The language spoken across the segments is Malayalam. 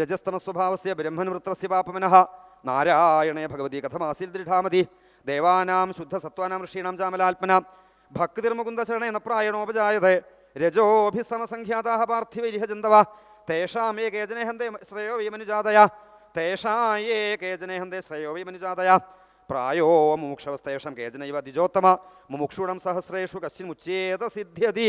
രജസ്തമസ്വഭാവസ്യ ബ്രഹ്മൻവൃത്തസ്യ പാപമനഃ നാരായണേ ഭഗവതി കഥമാസിൽ ദൃഢാമതി. ദേവാനാം ശുദ്ധസത്വാനാം ഋഷീണാം ചാമലാത്മന. ഭക്തിർമുകുന്ദശരണ എന്ന പ്രായണോപജായതേ. രജോഭിസമസംഖ്യാതാ പാർത്ഥിവൈരിഹ ജന്തവ തേഷാം ഏ കേജനെ ഹന്തേ ശ്രേയോ വിമനുജാതയ തേഷായേ കേജനേഹന്തേ ശ്രേയോ വിമനുജാതയ പ്രായോ മുമുക്ഷവസ്തേഷം കേജനൈവ ദ്വിജോത്തമ. മുമുക്ഷൂണം സഹസ്രേഷു കശ്ചിൻ മുച്ചേത സിദ്ധ്യതി.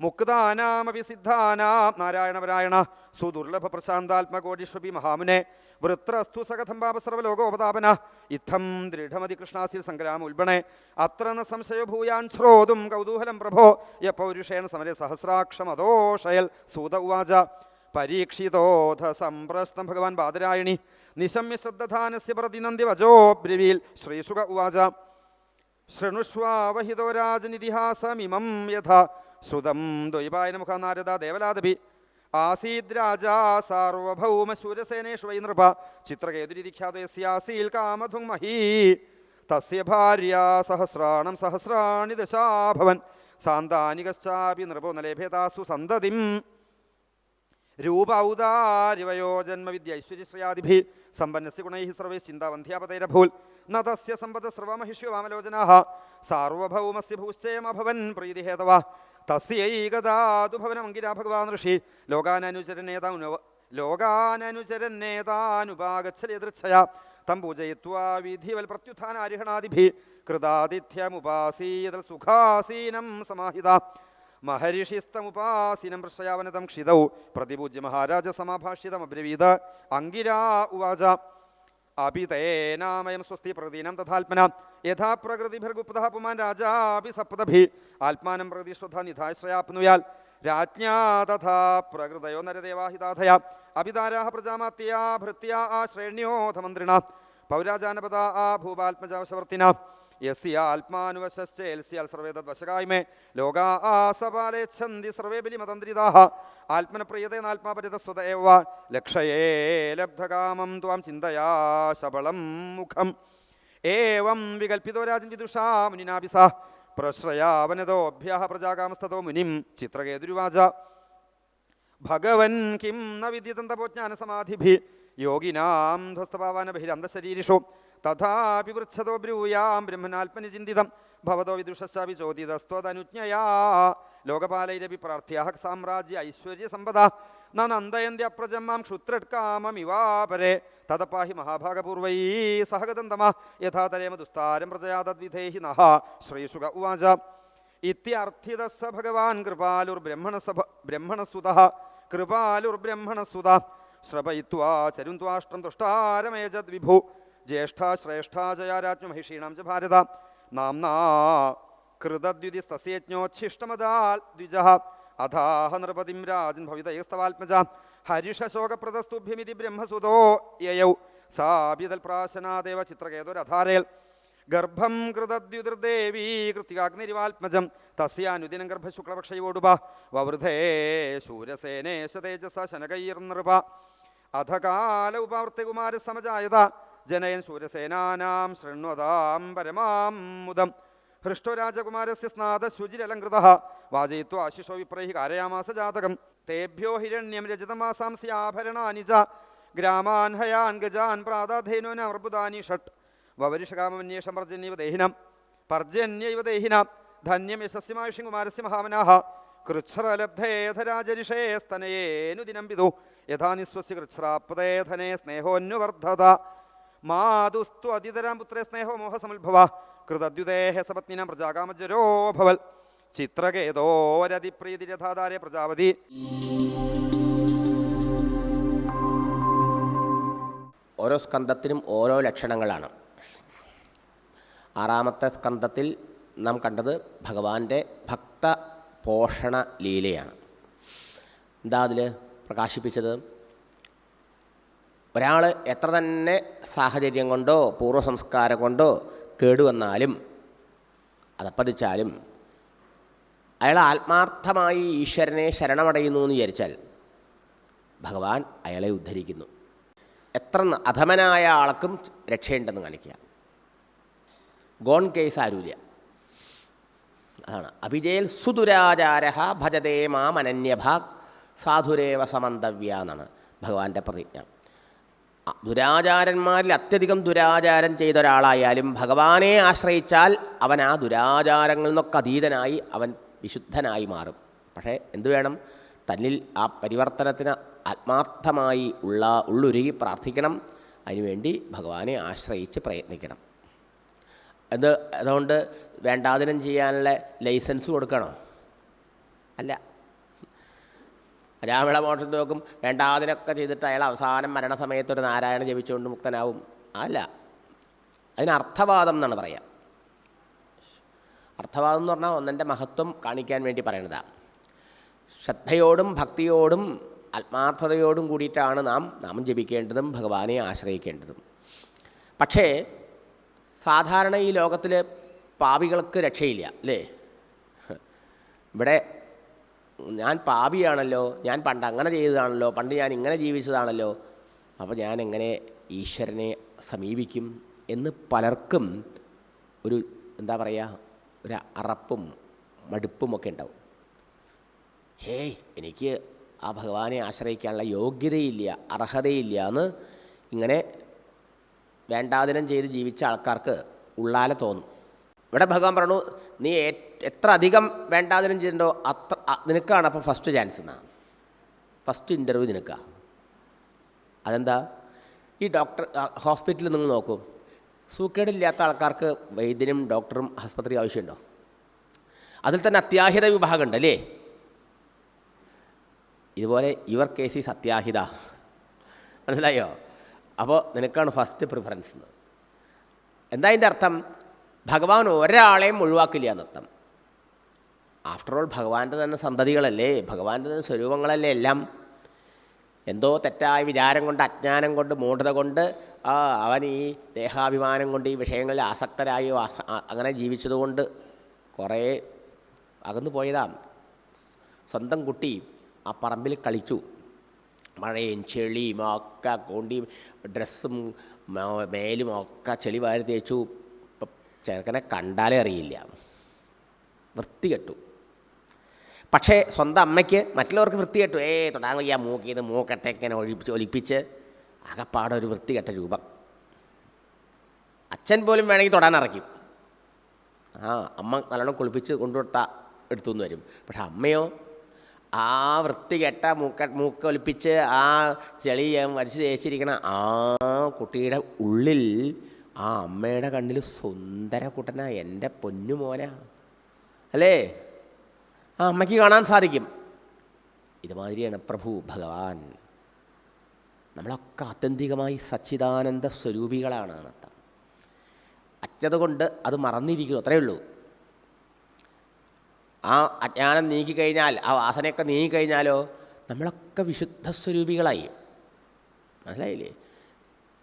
മുക്താനാമപി സിദ്ധാനാം. നാരായണപരായണ സുദുർലഭ പ്രശാന്താത്മകോടിഷ്വപി മഹാമുനെ. വൃത്രസ്തു സകഥംബാപസർവലോകോപതാപന ഇത്തം ദൃഢമതി കൃഷ്ണാസിൽ സംഗ്രാമ ഉൽബണേ. അത്ര ന സംശയഭൂയാൻ ശ്രോതും കൗതൂഹലം പ്രഭോ. യപൗരുഷേണ പൗരുഷേണ സമരെ സഹസ്രാക്ഷമതോഷയൽ സൂത ഉവാച. പരീക്ഷിതോധ സംപ്രശ്നം ഭഗവാൻ ബാദരായണി. നിശമ്യ ശ്രദ്ധാനസ്യ പ്രതിനന്ദി വജോ ബ്രിവീൽ ശ്രീസുഖ ഉവാച. ശൃണുഷ്വാവഹിതോ രാജനിതിഹാസമിമം യഥാ. ശ്രുതം ദ്വൈപായന മുഖ നാരദ ദേവലാദപി. ആസീദ് രാജാ സാർവഭൗമ ശൂരസേനേഷു വൈ നൃപ. ചിത്രകേതുരിഖ്യാതോ യസ്യാസീൽ കാമധുങ് മഹീ തസ്യ ഭാര്യ സഹസ്രാണം സഹസ്രാണി ദശാഭവൻ. സാന്താനികശ്ചാപി നൃപോ നലേഭേതാസു സന്തതിം. രൂപൗദാരിവയോ ജന്മവിദ്യ ഐശ്വര്യശ്രയാദിഭി. സമ്പന്നസ്യ ഗുണൈ സർവൈ ചിന്താവന്ധ്യാപതൈരഭൂൽ. ന തസ്യ സമ്പദ സർവമഹിഷ്യോ വാമലോചനാ സാർവഭൗമസ്യ ഭൂശ്ചയമഭവൻ പ്രീതിഹേതവ. തസ്യൈകദാതുഭവനമങ്കിരാ ഭഗവാൻ ഋഷി. ലോകാനനുചരന്നേതാനുവ ലോകാനനുചരന്നേതാനുപാഗച്ഛലേതൃച്ഛയ തം പൂജയിത്വാ വിധിവൽ പ്രത്യുത്ഥാന അരിഹണാദിഭി കൃതാതിഥ്യമുപാസീതൽ സുഖാസീനം സമാഹിത. മഹരിഷിസ്തമുപാസീനം പൃഷ്ടയാവനതം ക്ഷിതൗ. പ്രതിപൂജ്യ മഹാരാജ സമാഭാഷിതമബ്രവീത അങ്കിരാ ഉവാച. അപിതേനാമയം സ്വസ്തി പ്രതീനം തഥാത്മന. യഥാ പ്രകൃതിഭിർഗുപ്തഃ പുമാൻ രാജാപി സപ്തഭി. ആത്മാനം പ്രതി ശ്രദ്ധ നിധാശ്രയാപ്നുയാൽ രാജ്ഞാ തഥാ പ്രകൃതയോ നരദേവാഹിതാധയ. അഭിതാരാ പ്രജാമാത്യാ ഭൃത്യ ആ ശ്രേണ്യോധമന്ത്രിണ പൗരാജാനപദ ആ ഭൂപാത്മജാവശവർത്തിന യസ്യ ആത്മാനുവശശ്ചേൽസ്യാൽ സർവേ തദ്വശകായ്മേ. ലോകാ ആസപാലേച്ഛന്തി സർവേ ബലിമതന്ത്രിതാः ആത്മനപ്രിയതേ നാത്മാപരിതസ്വത ഏവ. ലക്ഷയേ ലബ്ധകാമം ത്വാം ചിന്തയാ ശബളം മുഖം. ഏവം വികൽപ്പിതോ രാജൻ വിദുഷാ മുനിനാഭിസ. സ പ്രശ്രയാവനതോഭ്യ പ്രജാകാമസ്തോ മുനിം ചിത്രകേതുരുവാച. ഭഗവൻ കിം ന വിദ്യതന്തപോജ്ഞാന സമാധിഭി യോഗിനാം ധ്വസ്തപാവാനബഹിരന്തശരീരിഷു തഥാപി വൃച്ഛതോ ബ്രൂയാം ബ്രഹ്മനാത്മനി ചിന്തിതം ഭവതോ വിദുഷശ്ചാപി ചോദിതസ്ത്വതനുജ്ഞയാ ലോകപാലൈരപി പ്രാർത്ഥ്യാ സാമ്രാജ്യ ഐശ്വര്യ സമ്പദ ന നന്ദയന്തി അപ്രജമ്മാം ക്ഷുത്രട്കാമമിവാപരെ തതപാഹി മഹാഭാഗപൂർവൈ സഹഗതന്തമ യഥാതരേമ യഥാ തരേമ ദുസ്താരം പ്രജയാ തദ്വിധേഹി നഹ ശ്രീശുക ഉവാച. ഇത്യർത്ഥിത സ ഭഗവാൻ കൃപാലുർബ്രഹ്മണസഭ ബ്രഹ്മണസുത കൃപാലുർബ്രഹ്മണസുത ശ്രവയിത്വാ ചരുന്ത്വാഷ്ടം ചരുന്ത്വാഷ്ട്രം വിഭു ജ്യേഷ്ഠ ശ്രേഷ്ഠ ജയാരാജ്ഞ മഹിഷീണാം ച ഭാരത നാംനാ കൃതദ്യുതിസ്തസ്യജ്ഞോച്ഛിഷ്ടമതാൽ ദ്വിജ. അഥാഹ നൃപതിം രാജൻ ഭവിതയസ്തവാത്മജ ഹരിഷശോകപ്രദസ്തുഭ്യമിതി ബ്രഹ്മസുതോ യയൗ. സാബിതൽ പ്രാശനാദേവ ചിത്രകേതുരധാരേൽ. ഗർഭം കൃതദ്യുതിർദേവീ കൃത്തികാഗ്നിരിവാത്മജം തസ്യാനുദിനം ഗർഭശുക്ലപക്ഷയോടുപ. വവൃധേ ശൂരസേനേശ തേജസ ശനകൈർനൃപ അധ കാല ഉപാവർത്തികുമാര സമജായത. ജനയൻ സൂര്യസേനാനാം ശൃണ്വതാം പരമാം മുദം. ഹൃഷ്ടോ രാജകുമാരസ്യ സ്നാത ശുചിരലങ്കൃത വാചയിത്വ ആശിഷോ വിപ്രൈഹി കാരയാമാസ ജാതകം. തേഭ്യോ ഹിരണ്യം രജതമാസാംസ്യ ആഭരണാനി ച. ഗ്രാമാൻ ഹയാൻ ഗജാൻ പ്രാതാധേനോന അർബുദാനി ഷട്ട്. വവരിഷകാമന്യേഷം പർജന്യവ ദേഹിനം. പർജന്യവ ദേഹിനം. ധന്യം യശസ്യമായുഷി കുമാരസ്യ മഹാമനാഹ. കൃച്ഛ്രലബ്ധേധരാജരിഷേ സ്തനയേനു ദിനം പിതു യഥാ നിസ്വസ്യ കൃച്ഛ്രാപ്തേധനേ സ്നേഹോന്വർദ്ധത മാതുസ്തു അതിതരാം പുത്രേ സ്നേഹോ മോഹസമുത്ഭവ കൃതദ്യുദേഹ സപത്നിനാം പ്രജാകാമജരോഭവൽ ചിത്രകേതോരതിപ്രീതിരഥാധാരെ പ്രജാപതി. ഓരോ സ്കന്ധത്തിനും ഓരോ ലക്ഷണങ്ങളാണ്. ആറാമത്തെ സ്കന്ധത്തിൽ നാം കണ്ടത് ഭഗവാന്റെ ഭക്ത പോഷണ ലീലയാണ്. എന്താ അതിൽ പ്രകാശിപ്പിച്ചത്? ഒരാൾ എത്ര തന്നെ സാഹചര്യം കൊണ്ടോ പൂർവ സംസ്കാരം കൊണ്ടോ കേടുവന്നാലും അതപ്പതിച്ചാലും അയാൾ ആത്മാർത്ഥമായി ഈശ്വരനെ ശരണമടയുന്നു എന്ന് വിചാരിച്ചാൽ ഭഗവാൻ അയാളെ ഉദ്ധരിക്കുന്നു. എത്ര അധമനായ ആൾക്കും രക്ഷയുണ്ടെന്ന് കാണിക്കുക. ഗോൺ കേസ് ആരൂല്യ. അതാണ്. അഭിജയിൽ സുദുരാചാര ഭജതേ മാമനന്യഭാഗ് സാധുരേവ സമന്തവ്യ എന്നാണ് ഭഗവാന്റെ പ്രതിജ്ഞ. ദുരാചാരന്മാരിൽ അത്യധികം ദുരാചാരം ചെയ്ത ഒരാളായാലും ഭഗവാനെ ആശ്രയിച്ചാൽ അവൻ ആ ദുരാചാരങ്ങളിൽ നിന്നൊക്കെ അതീതനായി അവൻ വിശുദ്ധനായി മാറും. പക്ഷേ എന്തു വേണം? തന്നിൽ ആ പരിവർത്തനത്തിന് ആത്മാർത്ഥമായി ഉള്ള ഉള്ളുരുകി പ്രാർത്ഥിക്കണം. അതിനുവേണ്ടി ഭഗവാനെ ആശ്രയിച്ച് പ്രയത്നിക്കണം. അത് അതുകൊണ്ട് വേണ്ടാതിനം ചെയ്യാനുള്ള ലൈസൻസ് കൊടുക്കണോ? അല്ല അജാമിള മോക്ഷം നോക്കും. വേണ്ടാതിനൊക്കെ ചെയ്തിട്ട് അയാൾ അവസാനം മരണസമയത്ത് ഒരു നാരായണ ജപിച്ചുകൊണ്ട് മുക്തനാവും. അല്ല. അതിന് അർത്ഥവാദം എന്നാണ് പറയുക അർത്ഥവാദം എന്ന് പറഞ്ഞാൽ ഒന്നെന്റെ മഹത്വം കാണിക്കാൻ വേണ്ടി പറയണതാണ് ശ്രദ്ധയോടും ഭക്തിയോടും ആത്മാർത്ഥതയോടും കൂടിയിട്ടാണ് നാം നാമം ജപിക്കേണ്ടതും ഭഗവാനെ ആശ്രയിക്കേണ്ടതും. പക്ഷേ സാധാരണ ഈ ലോകത്തിൽ പാവികൾക്ക് രക്ഷയില്ല അല്ലേ? ഇവിടെ ഞാൻ പാപിയാണല്ലോ ഞാൻ പണ്ട് അങ്ങനെ ചെയ്തതാണല്ലോ പണ്ട് ഞാൻ ഇങ്ങനെ ജീവിച്ചതാണല്ലോ. അപ്പോൾ ഞാൻ എങ്ങനെ ഈശ്വരനെ സമീപിക്കും എന്ന് പലർക്കും ഒരു എന്താ പറയുക ഒരു അറപ്പും മടുപ്പുമൊക്കെ ഉണ്ടാവും. ഹേയ് എനിക്ക് ആ ഭഗവാനെ ആശ്രയിക്കാനുള്ള യോഗ്യതയില്ല അർഹതയില്ല എന്ന് ഇങ്ങനെ വേണ്ടാതിനം ചെയ്ത് ജീവിച്ച ആൾക്കാർക്ക് ഉള്ളാലെ തോന്നും. ഇവിടെ ഭഗവാൻ പറഞ്ഞു നീ എത്ര അധികം വേണ്ടാതിനം ചെയ്തിട്ടുണ്ടോ അത്ര നിനക്കാണ് അപ്പോൾ ഫസ്റ്റ് ചാൻസ് എന്നാ ഫസ്റ്റ് ഇന്റർവ്യൂ നിനക്കാണ് അതെന്താ? ഈ ഡോക്ടർ ഹോസ്പിറ്റലിൽ നിങ്ങൾ നോക്കൂ. സൂക്കേടില്ലാത്ത ആൾക്കാർക്ക് വൈദ്യനും ഡോക്ടറും ആസ്പത്രി ആവശ്യമുണ്ടോ? അതിൽ തന്നെ അത്യാഹിത വിഭാഗമുണ്ട് അല്ലേ? ഇതുപോലെ യുവർ കേസ് ഈസ് അത്യാഹിത. മനസ്സിലായോ? അപ്പോൾ നിനക്കാണ് ഫസ്റ്റ് പ്രിഫറൻസ് എന്താ അതിന്റെ അർത്ഥം? ഭഗവാൻ ഒരാളെയും ഒഴിവാക്കില്ല എന്നർത്ഥം. ആഫ്റ്റർ ഓൾ ഭഗവാന്റെ തന്നെ സന്തതികളല്ലേ? ഭഗവാന്റെ തന്നെ സ്വരൂപങ്ങളല്ലേ എല്ലാം? എന്തോ തെറ്റായ വിചാരം കൊണ്ട് അജ്ഞാനം കൊണ്ട് മൂഢത കൊണ്ട് അവൻ ഈ ദേഹാഭിമാനം കൊണ്ട് ഈ വിഷയങ്ങളിൽ ആസക്തരായി അങ്ങനെ ജീവിച്ചതുകൊണ്ട് കുറേ അകന്നു പോയതാ. സ്വന്തം കുട്ടി ആ പറമ്പിൽ കളിച്ചു. മഴയും ചെളിയും ഒക്കെ കൊണ്ടിയും ഡ്രസ്സും മേലും ഒക്കെ ചെളി വാരി തേച്ചു. ഇപ്പം ചെറുക്കനെ കണ്ടാലേ അറിയില്ല. വൃത്തികെട്ടു. പക്ഷേ സ്വന്തം അമ്മയ്ക്ക് മറ്റുള്ളവർക്ക് വൃത്തികെട്ടു. ഏ തൊടാൻ വയ്യ മൂക്കട്ടെ ഇങ്ങനെ ഒഴിപ്പിച്ച് ഒലിപ്പിച്ച് അകപ്പാടെ ഒരു വൃത്തികെട്ട രൂപം. അച്ഛൻ പോലും വേണമെങ്കിൽ തൊടാൻ ഇറക്കും. ആ അമ്മ നല്ലോണം കുളിപ്പിച്ച് കൊണ്ടുകൊടുത്ത എടുത്തുനിന്ന് വരും. പക്ഷെ അമ്മയോ ആ വൃത്തികെട്ട മൂക്ക മൂക്ക് ഒലിപ്പിച്ച് ആ ചെളി വലിച്ചു തേച്ചിരിക്കണ ആ കുട്ടിയുടെ ഉള്ളിൽ ആ അമ്മയുടെ കണ്ണിൽ സുന്ദര കുട്ടനാ എന്റെ പൊന്നു മോനാ അല്ലേ? ആ അമ്മയ്ക്ക് കാണാൻ സാധിക്കും. ഇതുമാതിരിയാണ് പ്രഭു ഭഗവാൻ. നമ്മളൊക്കെ ആത്യന്തികമായി സച്ചിദാനന്ദ സ്വരൂപികളാണ് എന്നർത്ഥം അജ്ഞത കൊണ്ട് അത് മറന്നിരിക്കുന്നു അത്രയേ ഉള്ളൂ. ആ അജ്ഞാനം നീക്കിക്കഴിഞ്ഞാൽ ആ വാസനയൊക്കെ നീങ്ങിക്കഴിഞ്ഞാലോ നമ്മളൊക്കെ വിശുദ്ധ സ്വരൂപികളായി. മനസ്സിലായില്ലേ?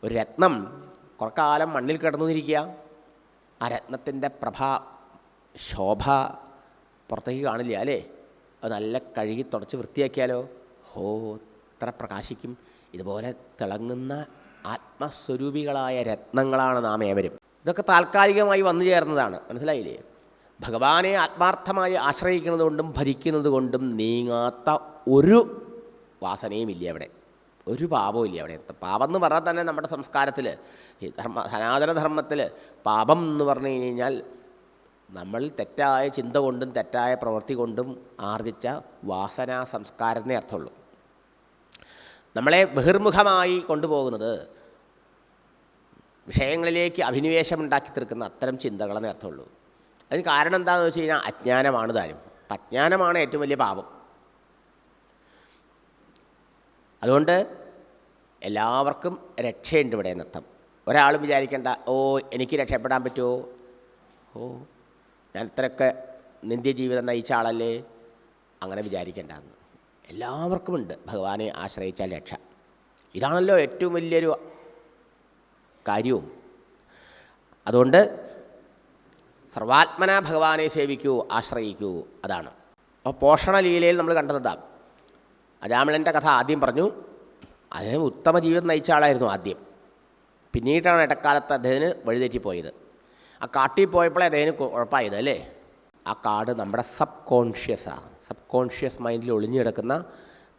ഒരു രത്നം കുറക്കാലം മണ്ണിൽ കിടന്നു കിടന്നിരിക്കുക ആ രത്നത്തിന്റെ പ്രഭ ശോഭ പുറത്തേക്ക് കാണില്ല? അല്ലേ? അത് നല്ല കഴുകി തുടച്ച് വൃത്തിയാക്കിയാലോ? ഹോ എത്ര പ്രകാശിക്കും. ഇതുപോലെ തിളങ്ങുന്ന ആത്മസ്വരൂപികളായ രത്നങ്ങളാണ് നാം ഏവരും. ഇതൊക്കെ താൽക്കാലികമായി വന്നു ചേർന്നതാണ്. മനസ്സിലായില്ലേ? ഭഗവാനെ ആത്മാർത്ഥമായി ആശ്രയിക്കുന്നത് കൊണ്ടും ഭരിക്കുന്നത് കൊണ്ടും നീങ്ങാത്ത ഒരു വാസനയും ഇല്ല അവിടെ. ഒരു പാപവും ഇല്ല അവിടെ. പാപം എന്ന് പറഞ്ഞാൽ തന്നെ നമ്മുടെ സംസ്കാരത്തിൽ ഈ ധർമ്മ സനാതനധർമ്മത്തിൽ പാപം എന്ന് പറഞ്ഞു കഴിഞ്ഞാൽ നമ്മൾ തെറ്റായ ചിന്ത കൊണ്ടും തെറ്റായ പ്രവൃത്തി കൊണ്ടും ആർജിച്ച വാസനാ സംസ്കാരത്തിനേ അർത്ഥമുള്ളൂ. നമ്മളെ ബഹിർമുഖമായി കൊണ്ടുപോകുന്നത് വിഷയങ്ങളിലേക്ക് അഭിനിവേശം ഉണ്ടാക്കി തീർക്കുന്ന അത്തരം ചിന്തകളെന്നേ അർത്ഥമുള്ളൂ. അതിന് കാരണം എന്താണെന്ന് വെച്ച് കഴിഞ്ഞാൽ അജ്ഞാനമാണ് താനും അജ്ഞാനമാണ് ഏറ്റവും വലിയ പാപം. അതുകൊണ്ട് എല്ലാവർക്കും രക്ഷയുണ്ട് ഇവിടെ എന്നർത്ഥം. ഒരാളും വിചാരിക്കേണ്ട ഓ എനിക്ക് രക്ഷപ്പെടാൻ പറ്റുമോ? ഓ ഞാൻ ഇത്രയൊക്കെ നിന്ദ്യജീവിതം നയിച്ച ആളല്ലേ? അങ്ങനെ വിചാരിക്കേണ്ടെന്ന് എല്ലാവർക്കുമുണ്ട് ഭഗവാനെ ആശ്രയിച്ചാൽ രക്ഷ. ഇതാണല്ലോ ഏറ്റവും വലിയൊരു കാര്യവും. അതുകൊണ്ട് സർവാത്മന ഭഗവാനെ സേവിക്കൂ ആശ്രയിക്കൂ അതാണ്. അപ്പോൾ പോഷണലീലയിൽ നമ്മൾ കണ്ടതാണ് അജാമിളന്റെ കഥ ആദ്യം പറഞ്ഞു. അദ്ദേഹം ഉത്തമ ജീവിതം നയിച്ച ആളായിരുന്നു ആദ്യം. പിന്നീടാണ് ഇടക്കാലത്ത് അദ്ദേഹത്തിന് വഴിതെറ്റിപ്പോയത്. ആ കാട്ടിൽ പോയപ്പോഴേ അതേന് കുഴപ്പമായത് അല്ലേ? ആ കാട് നമ്മുടെ സബ് കോൺഷ്യസാണ് സബ് കോൺഷ്യസ് മൈൻഡിൽ ഒളിഞ്ഞു കിടക്കുന്ന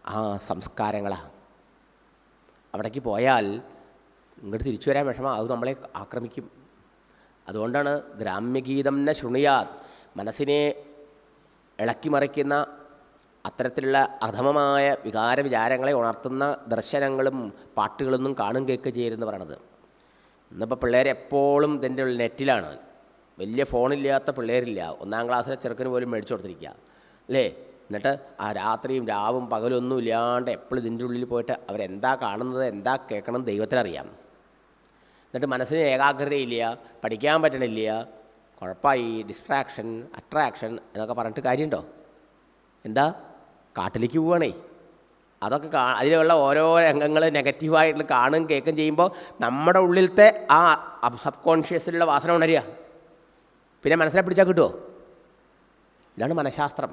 ആ സംസ്കാരങ്ങളാണ് അവിടേക്ക് പോയാൽ ഇങ്ങോട്ട് തിരിച്ചു വരാൻ വിഷമം. അത് നമ്മളെ ആക്രമിക്കും. അതുകൊണ്ടാണ് ഗ്രാമ്യഗീതം ന ശൃണുയാത് മനസ്സിനെ ഇളക്കിമറിക്കുന്ന അത്തരത്തിലുള്ള അധമമായ വികാര വിചാരങ്ങളെ ഉണർത്തുന്ന ദർശനങ്ങളും പാട്ടുകളൊന്നും കാണും കേൾക്കുക ചെയ്യരുതെന്ന് പറയണത്. ഇന്നിപ്പോൾ പിള്ളേർ എപ്പോഴും ഇതിന്റെ ഉള്ളിൽ നെറ്റിലാണ്. വലിയ ഫോണില്ലാത്ത പിള്ളേരില്ല. ഒന്നാം ക്ലാസ്സിലെ ചെറുക്കന് പോലും മേടിച്ചു കൊടുത്തിരിക്കുക അല്ലേ? എന്നിട്ട് ആ രാത്രിയും രാവും പകലും ഒന്നും ഇല്ലാണ്ട് എപ്പോഴും ഇതിന്റെ ഉള്ളിൽ പോയിട്ട് അവരെന്താ കാണുന്നത് എന്താ കേൾക്കണം ദൈവത്തിനറിയാം. എന്നിട്ട് മനസ്സിന് ഏകാഗ്രതയില്ല പഠിക്കാൻ പറ്റണില്ല. കുഴപ്പമായി ഡിസ്ട്രാക്ഷൻ അട്രാക്ഷൻ എന്നൊക്കെ പറഞ്ഞിട്ട് കാര്യമുണ്ടോ? എന്താ? കാട്ടിലേക്ക് പോവുകയാണേ അതൊക്കെ കാ അതിലുള്ള ഓരോ രംഗങ്ങൾ നെഗറ്റീവായിട്ട് കാണും കേൾക്കും ചെയ്യുമ്പോൾ നമ്മുടെ ഉള്ളിലത്തെ ആ സബ് കോൺഷ്യസിലുള്ള വാസന ഉണരുക. പിന്നെ മനസ്സിനെ പിടിച്ചാൽ കിട്ടുമോ ഇതാണ് മനഃശാസ്ത്രം.